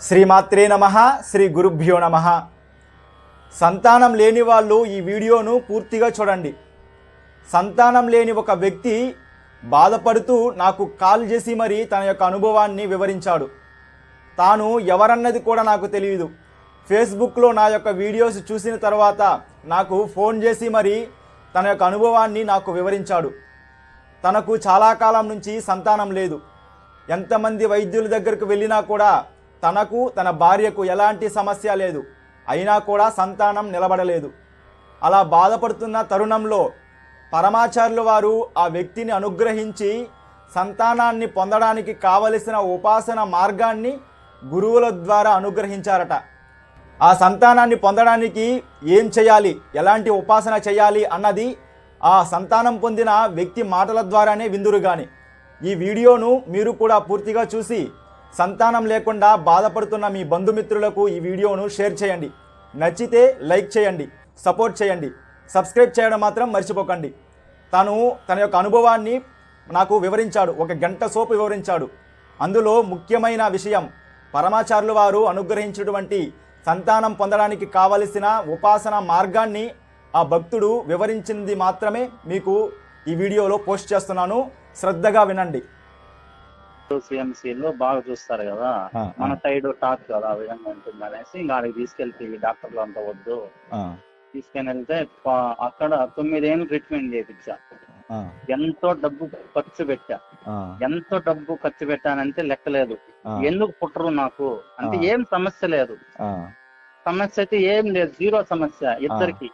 శ్రీమాత్రే నమ శ్రీ గురుభ్యో నమ. సంతానం లేని వాళ్ళు ఈ వీడియోను పూర్తిగా చూడండి. సంతానం లేని ఒక వ్యక్తి బాధపడుతూ నాకు కాల్ చేసి మరి తన యొక్క అనుభవాన్ని వివరించాడు. తాను ఎవరన్నది కూడా నాకు తెలియదు. ఫేస్బుక్లో నా యొక్క వీడియోస్ చూసిన తర్వాత నాకు ఫోన్ చేసి మరి తన యొక్క అనుభవాన్ని నాకు వివరించాడు. తనకు చాలా కాలం నుంచి సంతానం లేదు. ఎంతమంది వైద్యుల దగ్గరకు వెళ్ళినా కూడా తనకు తన భార్యకు ఎలాంటి సమస్య లేదు. అయినా కూడా సంతానం నిలబడలేదు. అలా బాధపడుతున్న తరుణంలో పరమాచార్యుల వారు ఆ వ్యక్తిని అనుగ్రహించి సంతానాన్ని పొందడానికి కావలసిన ఉపాసన మార్గాన్ని గురువుల ద్వారా అనుగ్రహించారట. ఆ సంతానాన్ని పొందడానికి ఏం చేయాలి? ఎలాంటి ఉపాసన చేయాలి? అన్నది ఆ సంతానం పొందిన వ్యక్తి మాటల ద్వారానే విందురు కానీ ఈ వీడియోను మీరు కూడా పూర్తిగా చూసి సంతానం లేకుండా బాధపడుతున్న మీ బంధుమిత్రులకు ఈ వీడియోను షేర్ చేయండి. నచ్చితే లైక్ చేయండి సపోర్ట్ చేయండి సబ్స్క్రైబ్ చేయడం మాత్రం మర్చిపోకండి. తను తన యొక్క అనుభవాన్ని నాకు వివరించాడు ఒక గంట సోపు వివరించాడు. అందులో ముఖ్యమైన విషయం పరమాచార్యుల వారు అనుగ్రహించినటువంటి సంతానం పొందడానికి కావలసిన ఉపాసన మార్గాన్ని ఆ భక్తుడు వివరించింది మాత్రమే మీకు ఈ వీడియోలో పోస్ట్ చేస్తున్నాను. శ్రద్ధగా వినండి. సిఎంసీలో బాగా చూస్తారు కదా. మన. సైడ్ టాక్ కదా ఆ విధంగా ఉంటుంది అనేసి ఇంకా ఆడికి తీసుకెళ్తే డాక్టర్లు అంతా వద్దు. తీసుకొని వెళ్తే అక్కడ తొమ్మిదేళ్ళు ట్రీట్మెంట్ చేయించా ఎంతో డబ్బు ఖర్చు పెట్టా. ఎంతో డబ్బు ఖర్చు పెట్టానంటే లెక్కలేదు. ఎందుకు పుట్టరు నాకు? అంటే. ఏం సమస్య లేదు. సమస్య అయితే ఏం లేదు. జీరో సమస్య ఇద్దరికి.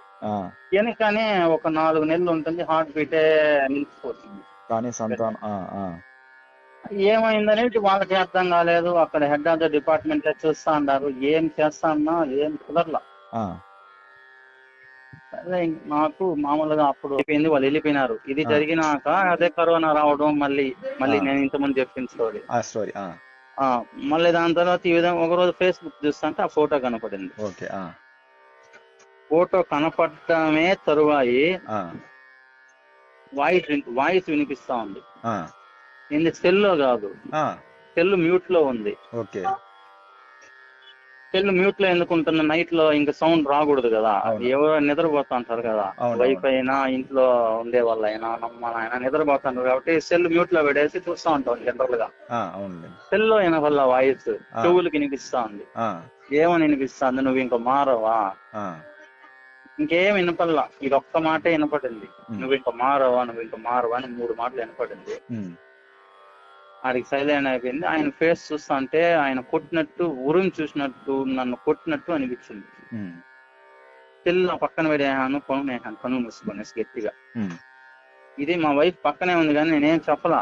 కానీ ఒక నాలుగు నెలలు ఉంటుంది. హార్ట్ బీటే నిలిచిపోతుంది. కానీ సంతానం ఏమైందనేది వాళ్ళకి అర్థం కాలేదు. అక్కడ హెడ్ ఆఫ్ ద డిపార్ట్మెంట్ చూస్తా అన్నారు. ఏం చేస్తా అన్నా ఏం కుదరలా. నాకు మామూలుగా అప్పుడు అయిపోయింది వాళ్ళు వెళ్ళిపోయినారు. ఇది. జరిగినాక అదే కరోనా రావడం మళ్ళీ మళ్ళీ. నేను ఇంతకుముందు చెప్పిన స్టోరీ స్టోరీ ఆ, మళ్ళీ దాని తర్వాత ఈ విధంగా ఒక రోజు ఫేస్బుక్ చూస్తుంటే ఆ ఫోటో కనపడింది. ఓకే ఫోటో కనపడటమే తరువాయి వాయిస్ వాయిస్ వినిపిస్తా ఉంది. ఇది సెల్లో కాదు. సెల్ మ్యూట్లో ఉంది. ఓకే. సెల్ మ్యూట్లో ఎందుకు ఉంటుంది నైట్లో ఇంకా సౌండ్ రాకూడదు కదా. ఎవరో నిద్రపోతా ఉంటారు కదా వైఫ్ అయినా ఇంట్లో ఉండే వాళ్ళైనా నమ్మ ఆయన నిద్రపోతుంటారు కాబట్టి సెల్ మ్యూట్లో పెడేసి చూస్తా ఉంటాం జనరల్గా సెల్లో వినవల్ల వాయిస్. చెవులకి వినిపిస్తా ఉంది. ఏమని వినిపిస్తుంది నువ్వు ఇంకా మారవా? ఇంకేం వినపల్లా ఇది ఒక్క మాటే వినపడింది. నువ్వు ఇంకా మారవా? నువ్వు ఇంకా మారవా? అని మూడు మాటలు వినపడింది. ఆడికి సైలెంట్ అయిపోయింది. ఆయన ఫేస్ చూస్తా అంటే ఆయన కొట్టినట్టు ఉరుము చూసినట్టు నన్ను కొట్టినట్టు అనిపించింది. నా పక్కన పెడేహాను కొనేహాను కన్ను మూసుకొనేసి గట్టిగా. ఇది మా వైఫ్ పక్కనే ఉంది కానీ నేనేం చెప్పలా.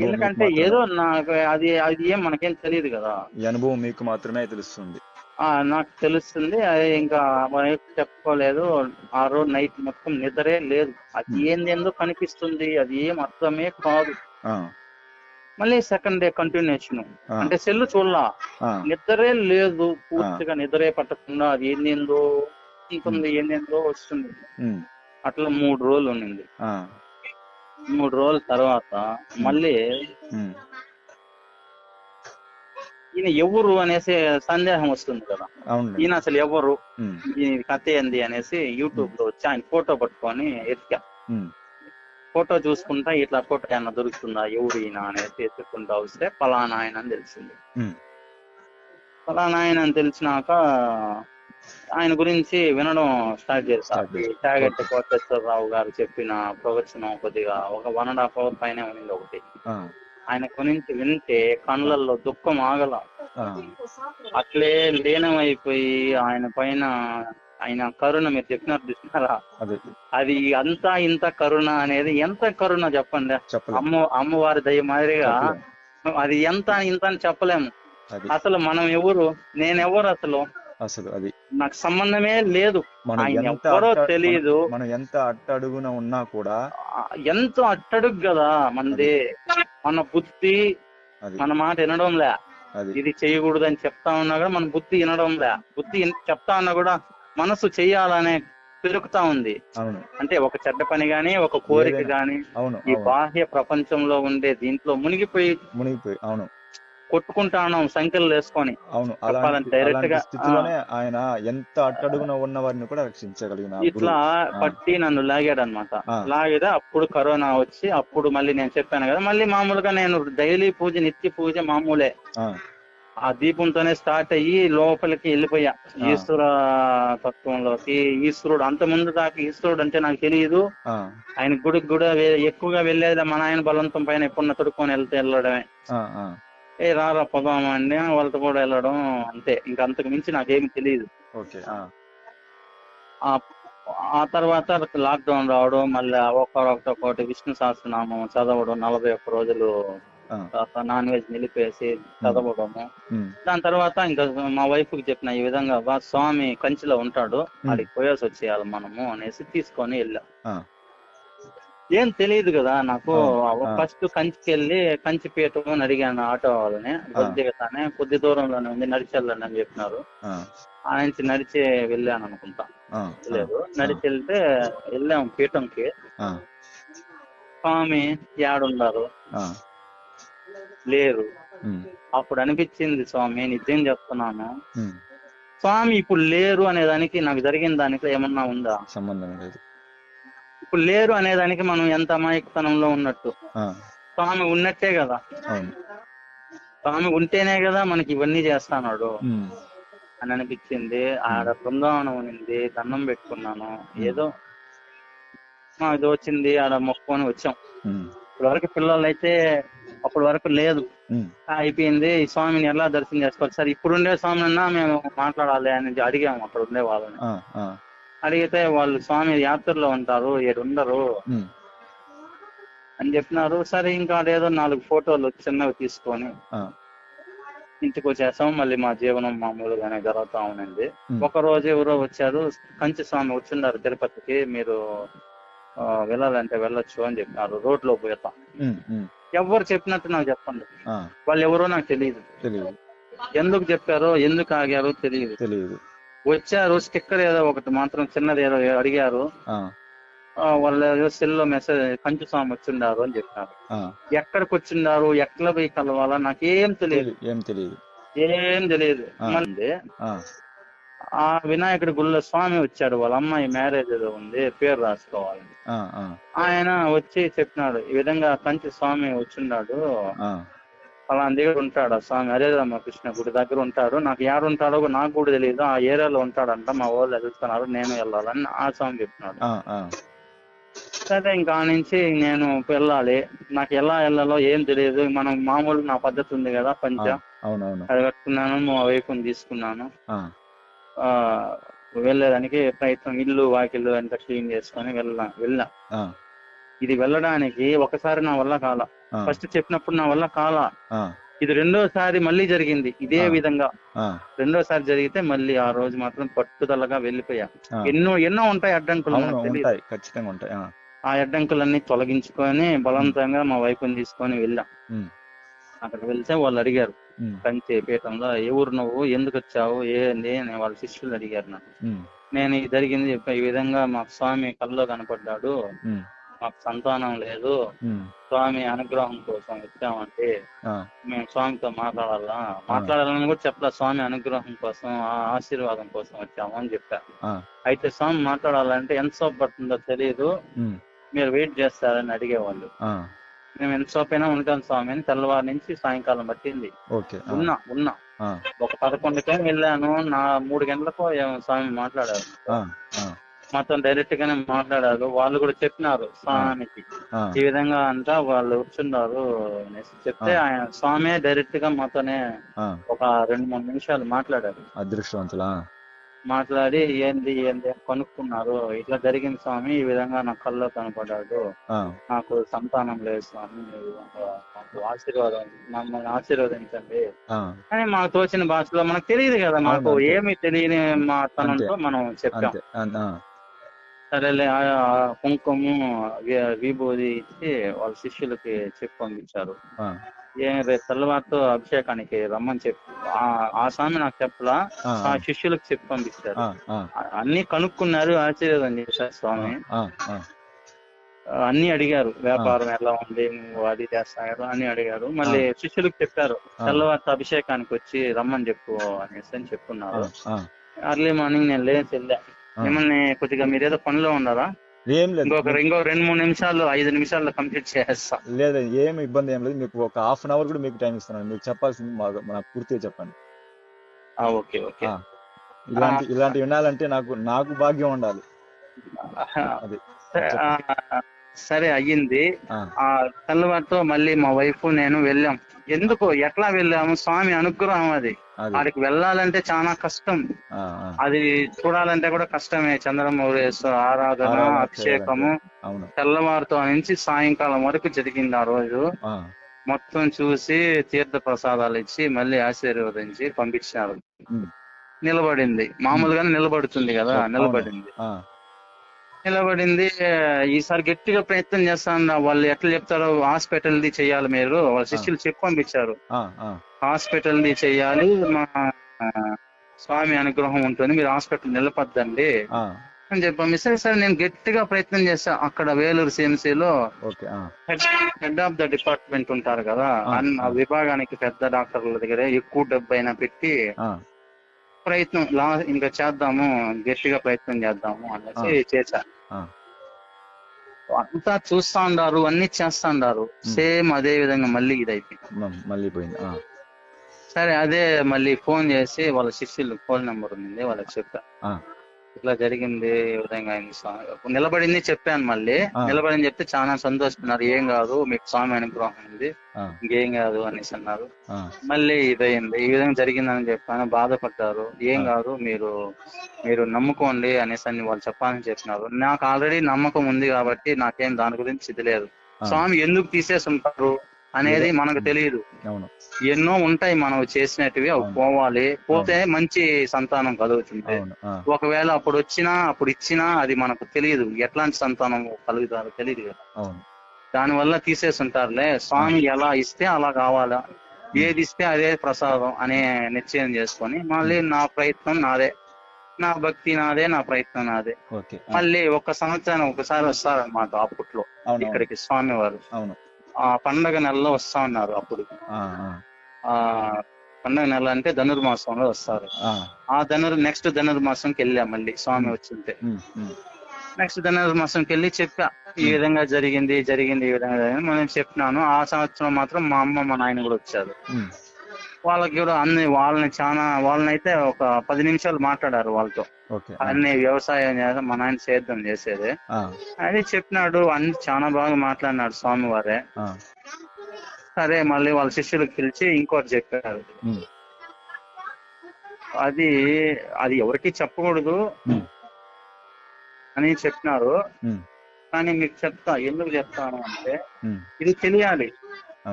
ఎందుకంటే ఏదో నాకు అది అది ఏం మనకేం తెలియదు కదా. ఈ అనుభవం మీకు మాత్రమే తెలుస్తుంది. ఆ నాకు తెలుస్తుంది. అది ఇంకా వైఫ్ చెప్పుకోలేదు. ఆ రోజు నైట్ మొత్తం నిద్రే లేదు. అది Hmm. ఏంది ఏందో కనిపిస్తుంది? అది ఏం అర్థమే కాదు. మళ్ళీ సెకండ్ డే కంటిన్యూషన్ అంటే సెల్ చూడలా. నిద్రే లేదు. పూర్తిగా నిద్రే పట్టకుండా అది ఏందేందో ఉంటుంది ఏందేందో వస్తుంది. అట్లా మూడు రోజులు ఉండింది. మూడు రోజుల తర్వాత మళ్ళీ ఈయన ఎవరు అనేసి సందేహం వస్తుంది కదా. ఈయన అసలు ఎవరు? ఉమ్, ఈ కథ ఏంది అనేసి యూట్యూబ్లో వచ్చి ఆయన ఫోటో పట్టుకొని ఎతికా ఉమ్, ఫోటో చూసుకుంటా ఇట్లా ఫోటో ఏమన్నా దొరుకుతుందా? ఎవరు ఈయన అనేసి ఎత్తుకుంటా వస్తే పలానా ఆయన అని తెలిసింది. పలానా ఆయన అని తెలిసినాక ఆయన గురించి వినడం స్టార్ట్ చేశారు. టాగెట్ కోటేశ్వరరావు గారు చెప్పిన ప్రవచనం కొద్దిగా ఒక వన్ అండ్ హాఫ్ అవర్ పైన ఉంది ఒకటి. ఆయన గురించి వింటే కళ్ళల్లో దుఃఖం ఆగల. అట్లే లీనమైపోయి ఆయన పైన ఆయన కరుణ మీరు చెప్పినారు చూసినారా? అదే. అంతా ఇంత కరుణ అనేది ఎంత కరుణ చెప్పండి? అమ్మ అమ్మవారి దయ మాదిరిగా. అది ఎంత ఇంత అని చెప్పలేము. అసలు మనం ఎవరు? నేనెవరు అసలు? అసలు అది. నాకు సంబంధమే లేదు. మనం ఎవరో తెలీదు. మనం- ఎంత అట్టడుగున ఉన్నా కూడా ఎంతో అట్టడుగు కదా మనది మన బుద్ధి మన మాట వినడంలే. ఇది చేయకూడదు అని చెప్తా ఉన్నా కూడా మన బుద్ధి వినడంలే. బుద్ధి చెప్తా ఉన్నా కూడా మనసు చెయ్యాలనే పెరుగుతా ఉంది. అంటే ఒక చెడ్డ పని గాని ఒక కోరిక. గాని ఈ బాహ్య ప్రపంచంలో ఉండే దీంట్లో మునిగిపోయి మునిగిపోయి అవును. కొట్టుకుంటా ఉన్నాం సంఖ్యలు వేసుకొని అవును అలాంటి గా, ఆయన ఎంత అట్టడుగున ఉన్న వారిని కూడా రక్షించగలిగిన ఇట్లా. పట్టి నన్ను లాగాడు అనమాట ఆ. లాగితే అప్పుడు కరోనా వచ్చి అప్పుడు మళ్ళీ నేను చెప్పాను కదా మళ్ళీ మామూలుగా నేను డైలీ పూజ నిత్య పూజ మామూలే. ఆ, దీపంతోనే స్టార్ట్ అయ్యి లోపలికి వెళ్ళిపోయా. ఈశ్వర తత్వంలోకి. ఈశ్వరుడు అంత ముందు దాకా ఈశ్వరుడు అంటే నాకు తెలియదు. ఆయన గుడికి కూడా ఎక్కువగా వెళ్ళేది మన ఆయన బలవంతం పైన ఎప్పుడన్నా తొడుక్కొని వెళ్తే వెళ్ళడమే. ఏ రారా పొదామా అండి వాళ్ళతో కూడా వెళ్ళడం అంతే. ఇంకా అంతకు మించి నాకేమి తెలియదు. ఆ, తర్వాత లాక్డౌన్ రావడం మళ్ళీ ఒక్కొక్కటి ఒక్కొక్కటి విష్ణు సహస్రనామం చదవడం నలభై ఒక్క రోజులు నాన్ వెజ్ నిలిపేసి చదవడము. దాని తర్వాత ఇంకా మా వైఫ్కి చెప్పిన ఈ విధంగా "బా, స్వామి కంచిలో ఉంటాడు అడిగి పోయేసి వచ్చేయాలి మనము అనేసి తీసుకొని వెళ్ళాం. ఏం తెలియదు కదా నాకు. ఫస్ట్ కంచికి వెళ్ళి కంచి పీఠం అని అడిగాను ఆటో వాళ్ళని. దిగతానే కొద్ది దూరంలోనే ఉంది నడిచి వెళ్ళండి అని చెప్పినారు. ఆ, నుంచి నడిచి వెళ్ళాను అనుకుంటా. లేదు నడిచి వెళ్తే వెళ్ళాం పీఠంకి. స్వామి యాడున్నారు. లేరు. అప్పుడు అనిపించింది స్వామి నిజం చెప్తున్నాను. స్వామి ఇప్పుడు లేరు అనే దానికి నాకు జరిగిన దానికి ఏమన్నా ఉందా? సంబంధం లేదు. ఇప్పుడు లేరు అనే దానికి మనం ఎంత అమాయకతనంలో ఉన్నట్టు. స్వామి ఉన్నట్టే కదా. స్వామి ఉంటేనే కదా మనకి ఇవన్నీ చేస్తాన్నాడు ఉమ్, అని అనిపించింది. ఆడ బృందావనం ఉంది దండం పెట్టుకున్నాను. ఏదో ఇది వచ్చింది ఆడ మొక్కుకొని వచ్చాం. ఉమ్, ఇప్పటి వరకు పిల్లలు అయితే అప్పటి వరకు లేదు. అయిపోయింది. స్వామిని ఎలా దర్శనం చేసుకోవాలి? సార్ ఇప్పుడు ఉండే స్వామి అన్నా మేము మాట్లాడాలి అని అడిగాము అక్కడ ఉండే వాళ్ళని. అడిగితే వాళ్ళు స్వామి యాత్రలో ఉంటారు ఏడు ఉండరు. అని చెప్పినారు. సరే ఇంకా అదేదో నాలుగు ఫోటోలు చిన్నవి తీసుకొని ఇంటికి వచ్చేసాం మళ్ళీ మా జీవనం మామూలుగానే జరుగుతా ఉండింది. ఒక రోజు ఎవరో వచ్చారు. కంచి స్వామి వచ్చిండారు తిరుపతికి. మీరు వెళ్ళాలంటే వెళ్ళొచ్చు అని చెప్పినారు. రోడ్లో పోతా ఎవరు చెప్పినట్టు నాకు చెప్పండి. వాళ్ళు ఎవరో నాకు తెలియదు. తెలియదు. ఎందుకు చెప్పారో ఎందుకు ఆగారో తెలియదు. తెలియదు. వచ్చారు స్టిక్కర్ ఏదో ఒకటి మాత్రం చిన్నది ఏదో అడిగారు. వాళ్ళు ఏదో సెల్లో మెసేజ్ కంచి స్వామి వచ్చిండారు అని చెప్పినారు ఆ, ఎక్కడికి వచ్చిండారు ఎట్లా పోయి కలవాలా నాకేం తెలియదు. తెలి- ఏం తెలియదు. ఏం తెలియదు. మళ్ళీ ఆ, వినాయకుడి గుళ్ళో స్వామి వచ్చాడు. వాళ్ళ అమ్మాయి మ్యారేజ్ ఏదో ఉంది పేరు ఆ, ఆయన వచ్చి చెప్పినాడు ఈ విధంగా కంచి స్వామి వచ్చిన్నాడు ఫలానా దగ్గర ఉంటాడు ఆ స్వామి హరే రామకృష్ణ గుడి దగ్గర ఉంటాడు. నాకు యారు ఉంటాడో నాకు కూడా తెలియదు ఆ ఏరియాలో ఉంటాడంట మా వాళ్ళు వెళ్తున్నారు నేను వెళ్ళాలని ఆ స్వామి ఆ, సరే ఇంకా నుంచి నేను వెళ్ళాలి. నాకు ఎలా వెళ్ళాలో ఏం తెలియదు మనం మామూలు నా పద్ధతి ఉంది కదా పంచ. అది కట్టుకున్నాను మా వైపుని తీసుకున్నాను. వెళ్ళేదానికి ప్రయత్నం ఇల్లు వాకిల్లు అంతా క్లీన్ చేసుకొని వెళ్ళా వెళ్ళా ఇది వెళ్ళడానికి ఒకసారి నా వల్ల కాల. ఫస్ట్ చెప్పినప్పుడు నా వల్ల కాల. ఇది రెండోసారి మళ్ళీ జరిగింది. ఇదే. విధంగా. రెండోసారి జరిగితే మళ్ళీ ఆ రోజు మాత్రం పట్టుదలగా వెళ్ళిపోయా. ఎన్నో ఎన్నో ఉంటాయి అడ్డంకులు ఖచ్చితంగా ఉంటాయి. ఆ, అడ్డంకులన్నీ తొలగించుకొని బలవంతంగా మా వైపుని తీసుకొని వెళ్ళాం. ఉమ్, అక్కడికి వెళ్తే వాళ్ళు అడిగారు కంచి పీఠంలో ఏ ఊరు నువ్వు? ఎందుకు వచ్చావు? ఏంది అని వాళ్ళ శిష్యులు అడిగారు నన్ను. ఉమ్, నేను ఇది జరిగింది చెప్పా ఈ విధంగా మాకు స్వామి కల్లో కనపడ్డాడు. మాకు సంతానం లేదు. స్వామి అనుగ్రహం కోసం వచ్చామంటే మేము స్వామితో మాట్లాడాలా? మాట్లాడాలని కూడా చెప్పలే. స్వామి అనుగ్రహం కోసం ఆ ఆశీర్వాదం కోసం వచ్చాము అని చెప్పా అయితే స్వామి మాట్లాడాలంటే ఎంత సేపు పడుతుందో తెలియదు మీరు వెయిట్ చేస్తారని అడిగేవాళ్ళు. మేము ఎంత సేపు అయినా ఉంటాం స్వామి అని తెల్లవారు నుంచి సాయంకాలం పట్టింది. ఓకే ఆ, ఉన్నా ఉన్నా. ఆ, ఒక పదకొండు టైం వెళ్ళాను నా మూడు గంటలకు ఏమో స్వామి మాట్లాడారు. ఆ, ఆ, మాతో డైరెక్ట్ గానే మాట్లాడారు. వాళ్ళు కూడా చెప్పినారు స్వామికి. ఆ, ఈ విధంగా అంతా వాళ్ళు వచ్చున్నారు అనేసి చెప్తే ఆయన స్వామి డైరెక్ట్గా మాతోనే ఆ, ఒక రెండు మూడు నిమిషాలు మాట్లాడారు. అదృష్టవంతులా? మాట్లాడి ఏంది ఏంది అని కనుక్కున్నారు. ఇట్లా జరిగింది స్వామి ఈ విధంగా నా కల్లో కనపడ్డాడు. నాకు సంతానం లేదు స్వామి మాకు ఆశీర్వాదం మమ్మల్ని ఆశీర్వదించండి. అని మాకు తోచిన భాషలో మనకు తెలియదు కదా మాకు. ఏమి తెలియని మా తనంతో మనం చెప్పాం. సరేలే కుంకుమ విభూది ఇచ్చి వాళ్ళ శిష్యులకి చెప్పి పంపించారు. ఏం రేపు తెల్లవారితో అభిషేకానికి రమ్మని చెప్పి ఆ- స్వామి నాకు చెప్పలా. ఆ, శిష్యులకు చెప్పి అ- అన్ని కనుక్కున్నారు ఆశీర్వాదం చేశారు స్వామి. అన్ని అడిగారు. వ్యాపారం ఎలా ఉంది నువ్వు అది చేస్తాను అని అడిగారు. మళ్ళీ శిష్యులకు చెప్పారు. తెల్లవారితో అభిషేకానికి వచ్చి రమ్మని చెప్పు అనేసి అని చెప్పున్నారు. అర్లీ మార్నింగ్ నేను చెల్లా ఆ. మిమ్మల్ని కొద్దిగా మీరేదో పనిలో ఉన్నారా? ఏం లేదు. ఇంకొక ఇంకో రెండు మూడు నిమిషాలు ఐదు నిమిషాల్లో కంప్లీట్ చేస్తా లేదు ఏం ఇబ్బంది ఏం లేదు. మీకు ఒక హాఫ్ అన్ అవర్ కూడా మీకు టైం ఇస్తున్నాను. మీకు చెప్పాల్సింది మాకు నాకు పూర్తిగా చెప్పండి. Okay okay. ఇలాంటి ఇలాంటి వినాలంటే నాకు నాకు భాగ్యం ఉండాలి. అది. సరే, అయ్యింది. ఆ, తెల్లవారితో మళ్ళీ మా వైఫ్ నేను వెళ్ళాం. ఎందుకు? ఎట్లా వెళ్ళాము? స్వామి అనుగ్రహం అది. ఆడికి వెళ్ళాలంటే చాలా కష్టం. అది చూడాలంటే కూడా కష్టమే. చంద్రమౌళేశ్వర ఆరాధన అభిషేకము. తెల్లవారితో నుంచి సాయంకాలం వరకు జరిగింది ఆ రోజు. మొత్తం చూసి తీర్థ ప్రసాదాలు ఇచ్చి మళ్ళీ ఆశీర్వదించి పంపించినారు ఉమ్, నిలబడింది. మామూలుగానే నిలబడుతుంది కదా. నిలబడింది. నిలబడింది. ఈసారి గట్టిగా ప్రయత్నం చేస్తాను వాళ్ళు ఎట్లా చెప్తారో హాస్పిటల్ ది చేయాలి మీరు. వాళ్ళ శిష్యులు చెప్పి పంపించారు. హాస్పిటల్ ది చేయాలి. మా స్వామి అనుగ్రహం ఉంటుంది. మీరు హాస్పిటల్ నిలబద్దండి అని చెప్పి పంపిస్తే సరే నేను గట్టిగా ప్రయత్నం చేశా అక్కడ వేలూరు సిఎంసీలో హెడ్ ఆఫ్ ద డిపార్ట్మెంట్ ఉంటారు కదా ఆ, అన్న. విభాగానికి పెద్ద డాక్టర్ల దగ్గర ఎక్కువ డబ్బు అయినా పెట్టి ప్రయత్నం లా ఇంకా చేద్దాము గట్టిగా ప్రయత్నం చేద్దాము అనేసి చేశా. అంతా చూస్తా ఉండారు అన్ని చేస్తా ఉండారు. సేమ్ అదే విధంగా మళ్ళీ ఇది అయిపోయింది మళ్ళీ పోయింది. సరే అదే మళ్ళీ ఫోన్ చేసి వాళ్ళ శిష్యులు ఫోన్ నెంబర్ ఉంది వాళ్ళకి చెప్పా. ఇట్లా జరిగింది ఈ విధంగా అయింది స్వామి నిలబడింది చెప్పాను మళ్ళీ. నిలబడింది చెప్తే చాలా సంతోషిస్తున్నారు ఏం కాదు మీకు స్వామి అనుగ్రహం ఉంది. ఇంకేం కాదు అనేసి అన్నారు. మళ్ళీ ఇదయింది ఈ విధంగా జరిగిందని చెప్పాను. బాధపడ్డారు. ఏం. కాదు మీరు మీరు నమ్ముకోండి అనేసి అని వాళ్ళు చెప్పాలని చెప్పినారు. నాకు ఆల్రెడీ నమ్మకం ఉంది కాబట్టి నాకేం దాని గురించి ఇది లేదు. స్వామి ఎందుకు తీసేసి ఉంటారు? అనేది మనకు తెలియదు. అవును. ఎన్నో ఉంటాయి మనం చేసినట్టువి అవి. పోవాలి. పోతే మంచి సంతానం కలుగుతుంది ఒకవేళ అప్పుడు వచ్చినా అప్పుడు ఇచ్చినా అది మనకు తెలియదు. ఎట్లాంటి సంతానం కలుగుతారో తెలియదు కదా. అవును. దాని వల్ల తీసేసి ఉంటారులే స్వామి ఎలా ఇస్తే అలా కావాలా? ఏది ఇస్తే అదే ప్రసాదం అనే నిశ్చయం చేసుకొని మళ్ళీ నా ప్రయత్నం నాదే. నా భక్తి నాదే నా ప్రయత్నం నాదే. మళ్ళీ ఒక సంవత్సరం ఒకసారి వస్తారన్నమాట అప్పట్లో ఇక్కడికి స్వామి వారు అవును. ఆ పండగ నెలలో వస్తా ఉన్నారు అప్పుడు. ఆ, పండగ నెల అంటే ధనుర్మాసంలో వస్తారు. ఆ, ధనుర్ నెక్స్ట్ ధనుర్మాసంకి వెళ్ళాం మళ్ళీ స్వామి వచ్చింటే. నెక్స్ట్ ధనుర్మాసంకి వెళ్ళి చెప్పా ఈ విధంగా జరిగింది జరిగింది ఈ విధంగా జరిగింది మనం చెప్పినాను. ఆ సంవత్సరం మాత్రం మా అమ్మ మా నాయన కూడా వచ్చారు. వాళ్ళకి కూడా అన్ని వాళ్ళని చాలా వాళ్ళనైతే ఒక పది నిమిషాలు మాట్లాడారు వాళ్ళతో. అన్ని వ్యవసాయం చేస్తా మా నాయన సేద్యం చేసేది. అది చెప్పినాడు అన్ని చాలా బాగా మాట్లాడినాడు స్వామి వారే సరే మళ్ళీ వాళ్ళ శిష్యులకు పిలిచి ఇంకోటి చెప్పారు. అది అది ఎవరికి చెప్పకూడదు అని చెప్పినారు. కానీ మీకు చెప్తా ఎందుకు చెప్తాను అంటే ఇది తెలియాలి.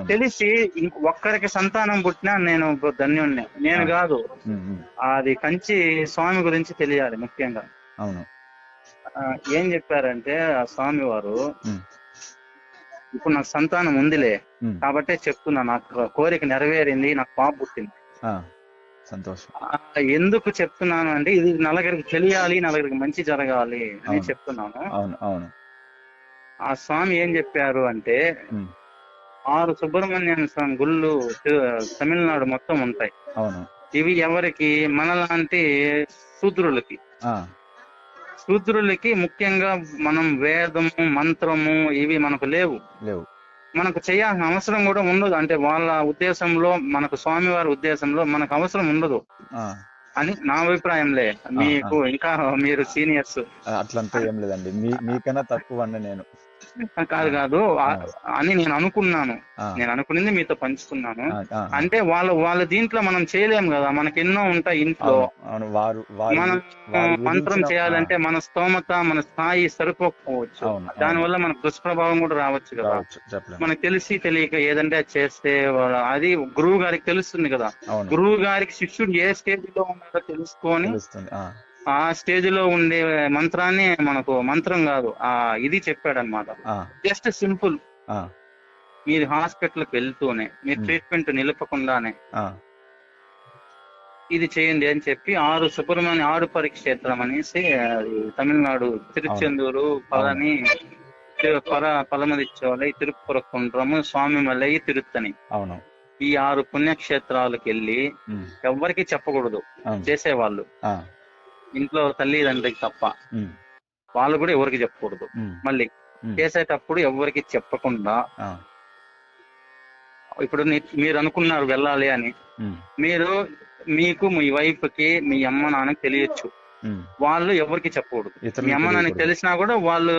తెలిసి ఒక్కరికి సంతానం పుట్టినా నేను ధన్యుణ్ణి. నేను. కాదు. అది కంచి స్వామి గురించి తెలియాలి ముఖ్యంగా. అవును. ఏం చెప్పారంటే ఆ స్వామి వారు ఇప్పుడు నాకు సంతానం ఉందిలే. కాబట్టే చెప్తున్నా నాకు కోరిక నెరవేరింది నాకు పాప పుట్టింది. సంతోషం. ఎందుకు చెప్తున్నాను అంటే ఇది నలుగురికి తెలియాలి నలుగురికి మంచి జరగాలి అని. చెప్తున్నాను. అవును అవును. ఆ స్వామి ఏం చెప్పారు అంటే ఆరు సుబ్రహ్మణ్యం స్వామి గుళ్ళు తమిళనాడు మొత్తం ఉంటాయి. అవును. ఇవి ఎవరికి? మనలాంటి శూద్రులకి. శూద్రులకి ముఖ్యంగా మనం వేదము మంత్రము ఇవి మనకు లేవు. లేవు. మనకు చేయాల్సిన అవసరం కూడా ఉండదు. అంటే వాళ్ళ ఉద్దేశంలో మనకు స్వామివారి ఉద్దేశంలో మనకు అవసరం ఉండదు. అని నా అభిప్రాయంలే. మీకు ఇంకా మీరు సీనియర్స్. అట్లంతా ఏం లేదండి. మీకన్నా తక్కువ అండి నేను. కాదు కాదు అని నేను అనుకున్నాను. నేను అనుకున్నది మీతో పంచుకున్నాను. అంటే వాళ్ళ వాళ్ళ దీంట్లో మనం చేయలేము కదా మనకి ఎన్నో ఉంటాయి ఇంట్లో. మనం మంత్రం చేయాలంటే మన స్తోమత మన స్థాయి సరిపోకపోవచ్చు. దానివల్ల మనకు దుష్ప్రభావం కూడా రావచ్చు కదా. మనకు తెలిసి తెలియక ఏదంటే చేస్తే అది గురువు గారికి తెలుస్తుంది కదా. గురువు గారికి శిష్యుడు ఏ స్టేజ్లో ఉన్నాడో తెలుసుకొని ఆ, స్టేజ్లో ఉండే మంత్రాన్ని మనకు మంత్రం కాదు ఆ ఇది చెప్పాడనమాట ఆ, జస్ట్ సింపుల్. మీరు హాస్పిటల్కి వెళ్తూనే మీ. ట్రీట్మెంట్ నిలపకుండానే. ఇది చేయండి అని చెప్పి ఆరు సుబ్రహ్మణ్య ఆరు పరిక్షేత్రం అనేసి అది తమిళనాడు తిరుచెందూరు పళని పర పలమదిచ్చోలై తిరుపురకుండ్రము స్వామిమలై తిరుత్తని అవును. ఈ ఆరు పుణ్యక్షేత్రాలకు వెళ్ళి ఉమ్, ఎవ్వరికి చెప్పకూడదు. చేసేవాళ్ళు. ఇంట్లో తల్లిదండ్రికి తప్ప వాళ్ళు కూడా ఎవరికి చెప్పకూడదు. మళ్ళీ చేసేటప్పుడు ఎవరికి చెప్పకుండా ఇప్పుడు మీరు అనుకున్నారు వెళ్ళాలి అని. మీరు మీకు మీ వైఫ్కి మీ అమ్మ నాన్నకి తెలియచ్చు. వాళ్ళు ఎవరికి చెప్పకూడదు. మీ అమ్మ నాన్నకి. తెలిసినా కూడా వాళ్ళు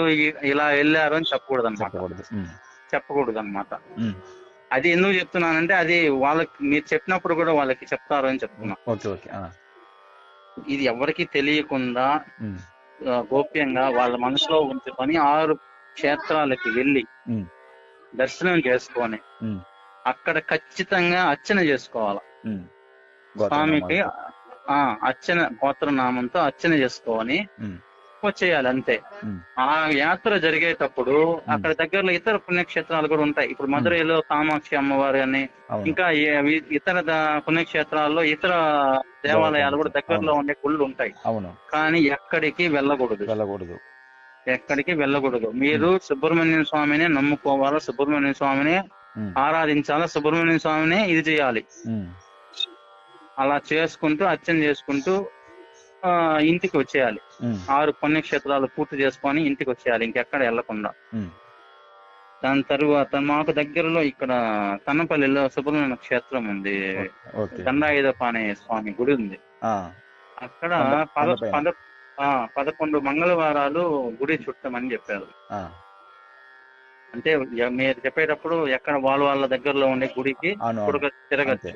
ఇలా వెళ్ళారు అని చెప్పకూడదు. అనమాట చెప్పకూడదు అనమాట. అది ఎందుకు చెప్తున్నానంటే అది వాళ్ళకి మీరు చెప్పినప్పుడు కూడా వాళ్ళకి చెప్తారు అని చెప్తున్నా ఇది ఎవరికి తెలియకుండా గోప్యంగా వాళ్ళ మనసులో ఉంచుకొని ఆరు క్షేత్రాలకి వెళ్ళి దర్శనం చేసుకొని అక్కడ ఖచ్చితంగా అర్చన చేసుకోవాలి. స్వామికి. ఆ అర్చన గోత్రనామంతో అర్చన చేసుకొని ఉమ్, వచ్చేయాలి అంతే. ఆ యాత్ర జరిగేటప్పుడు అక్కడ దగ్గరలో ఇతర పుణ్యక్షేత్రాలు కూడా ఉంటాయి. ఇప్పుడు మధురైలో కామాక్షి అమ్మవారి అని ఇంకా ఇతర పుణ్యక్షేత్రాల్లో ఇతర దేవాలయాలు కూడా దగ్గరలో ఉండే గుళ్ళు ఉంటాయి. అవును. కానీ ఎక్కడికి వెళ్ళకూడదు. వెళ్ళకూడదు. ఎక్కడికి వెళ్ళకూడదు. మీరు సుబ్రహ్మణ్యం స్వామిని నమ్ముకోవాలా? సుబ్రహ్మణ్యం స్వామిని ఆరాధించాలా? సుబ్రహ్మణ్యం స్వామిని ఇది చేయాలి. అలా చేసుకుంటూ అర్చన చేసుకుంటూ ఇంటికి వచ్చేయాలి. ఆరు పుణ్యక్షేత్రాలు పూర్తి చేసుకొని ఇంటికి వచ్చేయాలి. ఇంకెక్కడ వెళ్ళకుండా. దాని తరువాత మాకు దగ్గరలో ఇక్కడ కన్నపల్లిలో సుబ్రహ్మణ్య క్షేత్రం ఉంది. ఓకే. దండాయుధపాణి స్వామి గుడి ఉంది. అక్కడ కొండ- పద. పద ఆ, పదకొండు మంగళవారాలు గుడి చుట్టమని చెప్పారు. అంటే మీరు చెప్పేటప్పుడు ఎక్కడ వాళ్ళ వాళ్ళ దగ్గరలో ఉండే గుడికి తిరగచ్చు.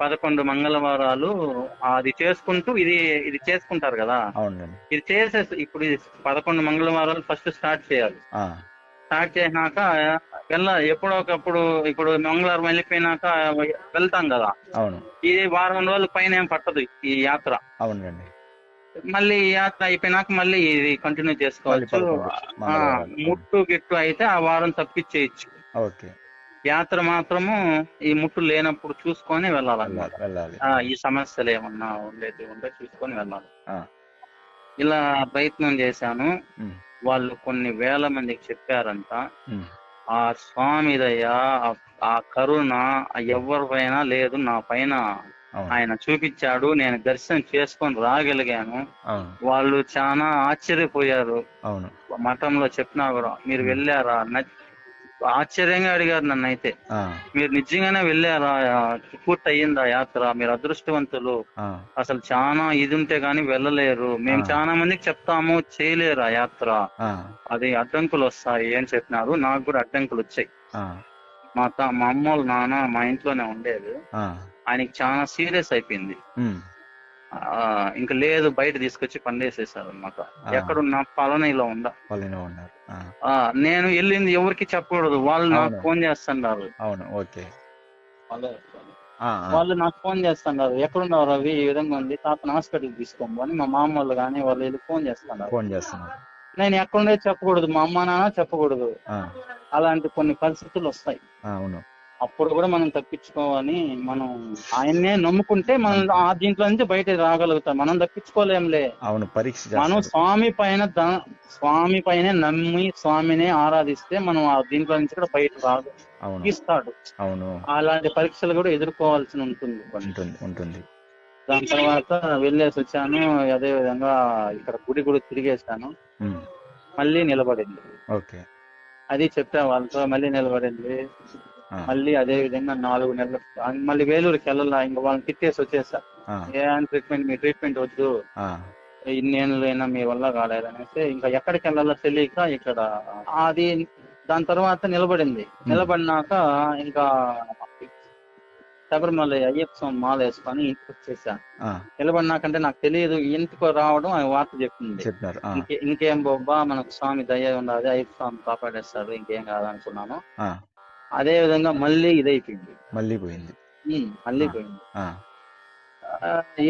పదకొండు మంగళవారాలు అది చేసుకుంటూ ఇది ఇది చేసుకుంటారు కదా. ఇది చేసే ఇప్పుడు పదకొండు మంగళవారాలు ఫస్ట్ స్టార్ట్ చేయాలి. స్టార్ట్ చేసినాక వెళ్ళ ఎప్పుడో ఒకప్పుడు ఇప్పుడు మంగళవారం వెళ్ళిపోయినాక వెళ్తాం కదా. అవును. ఇది వారం రోజుల పైన ఏం పట్టదు ఈ యాత్ర. అవునండి మళ్ళీ యాత్ర అయిపోయినాక మళ్ళీ ఇది కంటిన్యూ చేసుకోవచ్చు. ముట్టు గిట్టు అయితే ఆ వారం తప్పించేయచ్చు. ఓకే. యాత్ర మాత్రము ఈ ముట్టు లేనప్పుడు చూసుకొని వెళ్ళాలి ఈ సమస్యలు ఏమన్నా ఉండేది ఉంటే చూసుకొని వెళ్ళాలి. ఇలా ప్రయత్నం చేశాను. వాళ్ళు కొన్ని వేల మందికి చెప్పారంట. ఆ స్వామి దయ ఆ- కరుణ ఎవరిపైన లేదు నా పైన ఆయన చూపించాడు నేను దర్శనం చేసుకొని రాగలిగాను. వాళ్ళు చాలా ఆశ్చర్యపోయారు. మఠంలో చెప్పినా కూడా మీరు వెళ్ళారా? ఆశ్చర్యంగా అడిగారు నన్ను అయితే మీరు నిజంగానే వెళ్ళారా? పూర్తి అయ్యిందా యాత్ర? మీరు అదృష్టవంతులు. అసలు చాలా ఇది ఉంటే గానీ వెళ్ళలేరు. మేము. చాలా మందికి చెప్తాము చేయలేరు ఆ యాత్ర. అది అడ్డంకులు వస్తాయి అని చెప్పినారు. నాకు కూడా అడ్డంకులు వచ్చాయి. మా తా మా అమ్మోళ్ళు నాన్న మా ఇంట్లోనే ఉండేది. ఆయనకి చాలా సీరియస్ అయిపోయింది. ఇంకా లేదు బయట తీసుకొచ్చి పండేసేసారు అనమాట. ఎక్కడున్నా పలనీలో ఉండ. నేను వెళ్ళింది ఎవరికి చెప్పకూడదు. వాళ్ళు నాకు. ఫోన్ చేస్తున్నారు. అవును ఓకే. వాళ్ళు నాకు ఫోన్ చేస్తున్నారు. ఎక్కడున్నారు రవి? ఈ విధంగా ఉంది. తాతను హాస్పిటల్ తీసుకోము అని మా మామ వాళ్ళు కానీ వాళ్ళు వెళ్ళి ఫోన్ చేస్తున్నారు. ఫోన్ చేస్తున్నారు. నేను ఎక్కడుండే చెప్పకూడదు. మా అమ్మ నాన్న చెప్పకూడదు. అలాంటి కొన్ని పరిస్థితులు వస్తాయి. అవును. అప్పుడు కూడా మనం తప్పించుకోవాలి. మనం ఆయన్నే నమ్ముకుంటే మనం ఆ దీంట్లో నుంచి బయట రాగలుగుతాం. మనం తప్పించుకోలేంలే. అవును పరీక్ష మనం స్వామి పైన స్వామి పైన నమ్మి స్వామిని ఆరాధిస్తే మనం ఆ దీంట్లో నుంచి కూడా బయట రాదు. అవును. తీస్తాడు అవును. అలాంటి పరీక్షలు కూడా ఎదుర్కోవాల్సి ఉంటుంది. ఉంటుంది ఉంటుంది. దాని తర్వాత వెళ్ళేసి వచ్చాను. అదే విధంగా ఇక్కడ గుడి కూడా తిరిగేసాను మళ్ళీ నిలబడింది. ఓకే. అది చెప్పా వాళ్ళతో మళ్ళీ నిలబడింది. మళ్ళీ అదే విధంగా నాలుగు నెలలు మళ్ళీ వేలూరుకి వెళ్ళాల ఇంకా వాళ్ళని తిట్టేసి వచ్చేసా. ఏ ట్రీట్మెంట్ మీ ట్రీట్మెంట్ వద్దు. ఇన్నేళ్ళైనా మీ వల్ల కాలేదనేసి ఇంకా ఎక్కడికి వెళ్ళాలో తెలియక ఇక్కడ అది దాని తర్వాత నిలబడింది. నిలబడినాక ఇంకా శబరిమల అయ్యప్ప స్వామి మాల వేసుకొని ఇంటికి వచ్చేసాను నిలబడినాకంటే నాకు తెలియదు ఇంటికి రావడం ఆయన వార్త చెప్పింది. ఇంకే బొబ్బా మనకు స్వామి దయ ఉన్నది అయ్యప్ప స్వామి కాపాడేస్తారు ఇంకేం కాదనుకున్నాను. అదే విధంగా మళ్ళీ ఇదైపోయింది. మళ్ళీ పోయింది. మళ్ళీ పోయింది.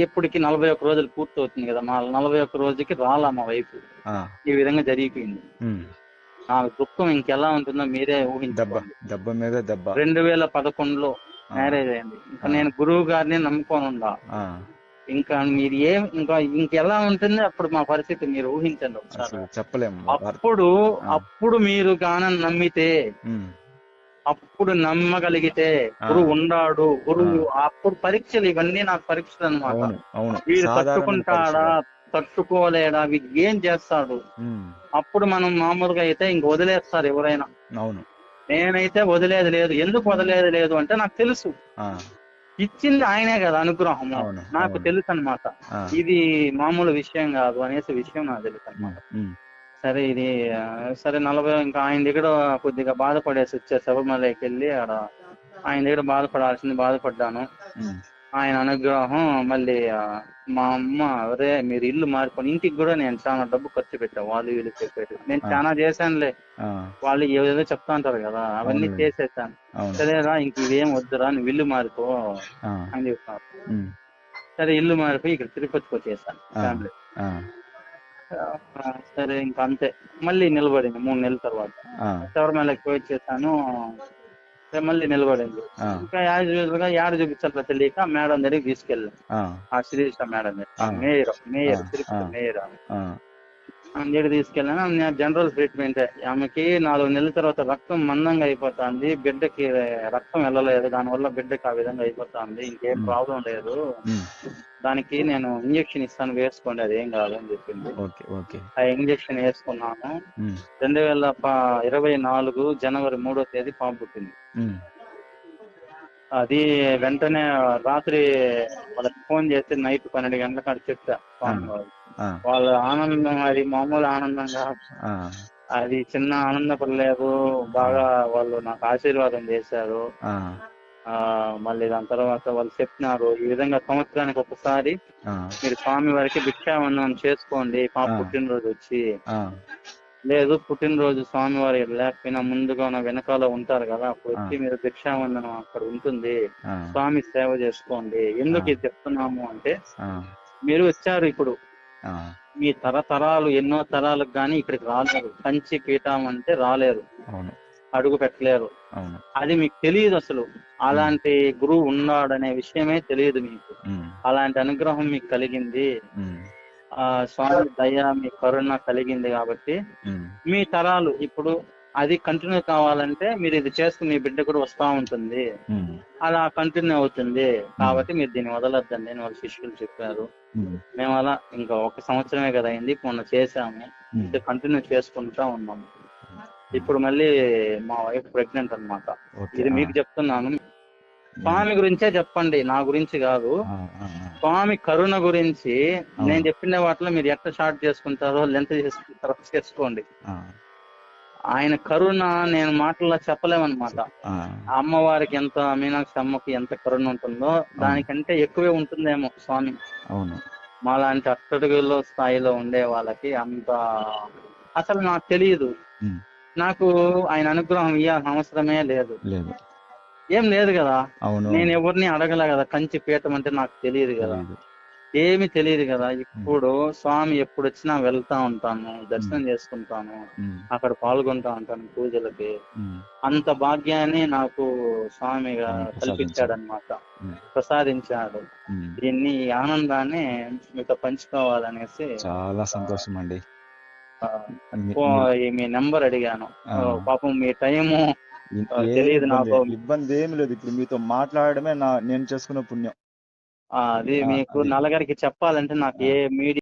ఎప్పటికి నలభై ఒక్క రోజులు పూర్తి అవుతుంది కదా మా నలభై ఒక్క రోజుకి రాలా మా వైపు. ఈ విధంగా జరిగిపోయింది. నా దుఃఖం ఇంకెలా ఉంటుందో మీరే దెబ్బ మీద దెబ్బ. రెండు వేల పదకొండులో మ్యారేజ్ అయింది. ఇంకా. నేను గురువు గారిని నమ్ముకొని ఉండా ఇంకా మీరు ఏం ఇంకా ఇంకెలా ఉంటుంది అప్పుడు మా పరిస్థితి మీరు ఊహించండి ఒకసారి. చెప్పలేము అప్పుడు. అప్పుడు మీరు గాన నమ్మితే అప్పుడు నమ్మగలిగితే గురువు ఉన్నాడు గురువు అప్పుడు పరీక్షలు ఇవన్నీ నాకు పరీక్షలు అవును వీడు తట్టుకుంటాడా తట్టుకోలేడా వీడు ఏం చేస్తాడు? అప్పుడు మనం మామూలుగా అయితే ఇంక వదిలేస్తారు ఎవరైనా. అవును. నేనైతే వదిలేది లేదు. ఎందుకు వదిలేది లేదు అంటే నాకు తెలుసు. ఇచ్చింది ఆయనే కదా అనుగ్రహం నాకు. తెలుసు అనమాట ఇది మామూలు విషయం కాదు అనేసి విషయం నాకు తెలుసు అనమాట సరే ఇది సరే నలభై ఇంకా ఆయన దగ్గర కొద్దిగా బాధపడేసి వచ్చే శబరిమలకి వెళ్ళి ఆడ ఆయన దగ్గర బాధపడాల్సింది బాధపడ్డాను. ఆయన అనుగ్రహం మళ్ళీ మా అమ్మ అరే మీరు ఇల్లు మారిపోయి ఇంటికి కూడా నేను చాలా డబ్బు ఖర్చు పెట్టాను వాళ్ళు వీళ్ళు చెప్పేది. నేను. చాలా చేశానులే. వాళ్ళు ఏదేదో చెప్తా ఉంటారు కదా అవన్నీ. చేసేసాను. సరేరా ఇంక ఇవేం వద్దురా నువ్వు ఇల్లు మారిపో అని చెప్తాను సరే ఇల్లు మారిపోయి ఇక్కడ తిరుపతికి వచ్చేసాను. ఫ్యామిలీ. సరే ఇంకా అంతే. మళ్ళీ నిలబడింది మూడు నెలల తర్వాత. పోయి వచ్చేసాను సరే మళ్ళీ నిలబడింది. ఇంకా యాజ్ యూజువల్గా యాడ చూపించాలో తెలియక మేడం దగ్గరికి తీసుకెళ్ళాను. ఆ, శిరీష మేడం దగ్గర. Mayor mayor Tirupati. మేయర్. దగ్గర తీసుకెళ్ళాను. జనరల్ ట్రీట్మెంట్ ఆమెకి నాలుగు నెలల తర్వాత రక్తం మందంగా అయిపోతుంది. బిడ్డకి రక్తం వెళ్ళలేదు. దానివల్ల బిడ్డకి ఆ విధంగా అయిపోతుంది. ఇంకేం. ప్రాబ్లం లేదు. దానికి నేను ఇంజెక్షన్ ఇస్తాను. వేసుకోండి. అది ఏం కాదు అని చెప్పింది. ఆ ఇంజెక్షన్ వేసుకున్నాను రెండు వేల ఇరవై నాలుగు జనవరి మూడో తేదీ పాప పుట్టింది. అది వెంటనే రాత్రి వాళ్ళకి ఫోన్ చేసి నైట్ పన్నెండు గంటలకు అక్కడ చెప్తా వాళ్ళు. ఆనందం అది మామూలు ఆనందంగా. అది చిన్న ఆనందపడలేదు బాగా వాళ్ళు నాకు ఆశీర్వాదం చేశారు. మళ్ళీ దాని తర్వాత వాళ్ళు చెప్పినారు ఈ విధంగా సంవత్సరానికి ఒకసారి మీరు స్వామి వారికి భిక్షావందనం చేసుకోండి. పాప. పుట్టినరోజు వచ్చి. లేదు పుట్టినరోజు స్వామి వారి లేకపోయినా ముందుగా ఉన్న వెనకాల ఉంటారు కదా అప్పుడు వచ్చి మీరు భిక్షావందనం అక్కడ ఉంటుంది. స్వామి సేవ చేసుకోండి. ఎందుకు. ఇది చెప్తున్నాము అంటే మీరు వచ్చారు ఇప్పుడు. మీ తరతరాలు ఎన్నో తరాలకు కానీ ఇక్కడికి రాలేరు కంచి పీఠం అంటే రాలేరు. అడుగు పెట్టలేరు. అది మీకు తెలియదు అసలు. అలాంటి గురువు ఉన్నాడనే విషయమే తెలియదు మీకు. అలాంటి అనుగ్రహం మీకు కలిగింది. ఆ స్వామి దయ మీ కరుణ కలిగింది కాబట్టి మీ తరాలు ఇప్పుడు అది కంటిన్యూ కావాలంటే మీరు ఇది చేస్తే మీ బిడ్డ కూడా వస్తా ఉంటుంది. అలా కంటిన్యూ అవుతుంది. కాబట్టి మీరు దీన్ని వదలొద్దండి. అని వాళ్ళ శిష్యులు చెప్పారు. మేము అలా ఇంకా ఒక సంవత్సరమే కదా అయింది. మొన్న చేసాము. ఇది కంటిన్యూ చేసుకుంటా ఉన్నాము ఇప్పుడు మళ్ళీ మా వైఫ్ ప్రెగ్నెంట్ అన్నమాట. ఓకే, ఇది మీకు చెప్తున్నాను. స్వామి గురించే చెప్పండి. నా గురించి కాదు. స్వామి కరుణ గురించి. నేను చెప్పిన వాటిలో మీరు ఎట్లా షార్ట్ చేసుకుంటారో లెంత్ చేసుకుంటారో చేసుకోండి. ఆయన కరుణ నేను మాటల్లో చెప్పలేమన్నమాట. ఆ, అమ్మవారికి ఎంత మీనాక్షి అమ్మకి ఎంత కరుణ ఉంటుందో దానికంటే ఎక్కువే ఉంటుందేమో స్వామి. అవును. మాలాంటి అట్టడుగులో స్థాయిలో ఉండే వాళ్ళకి అంత అసలు నాకు తెలియదు. నాకు ఆయన అనుగ్రహం ఇవ్వాల్సిన అవసరమే లేదు. ఏం లేదు కదా. అవును. నేను ఎవరిని అడగలే కదా. కంచి పీఠం అంటే నాకు తెలియదు కదా. ఏమి తెలియదు కదా. ఇప్పుడు స్వామి ఎప్పుడు వచ్చినా వెళ్తా ఉంటాను. దర్శనం చేసుకుంటాను. అక్కడ పాల్గొంటా ఉంటాను పూజలకి. అంత భాగ్యాన్ని నాకు స్వామిగా స్వామి కల్పించాడు అనమాట ఉమ్, ప్రసాదించాడు. దీన్ని ఈ ఆనందాన్ని మీతో పంచుకోవాలనేసి చాలా సంతోషం అండి మీ- నెంబర్ అడిగాను. పాపం మీ టైము తెలియదు నాకు. ఇబ్బంది ఏమి లేదు ఇప్పుడు మీతో మాట్లాడడమే నా నేను చేసుకున్న పుణ్యం అది మీకు అది. నలుగురికి చెప్పాలంటే నాకు ఏ మీడియా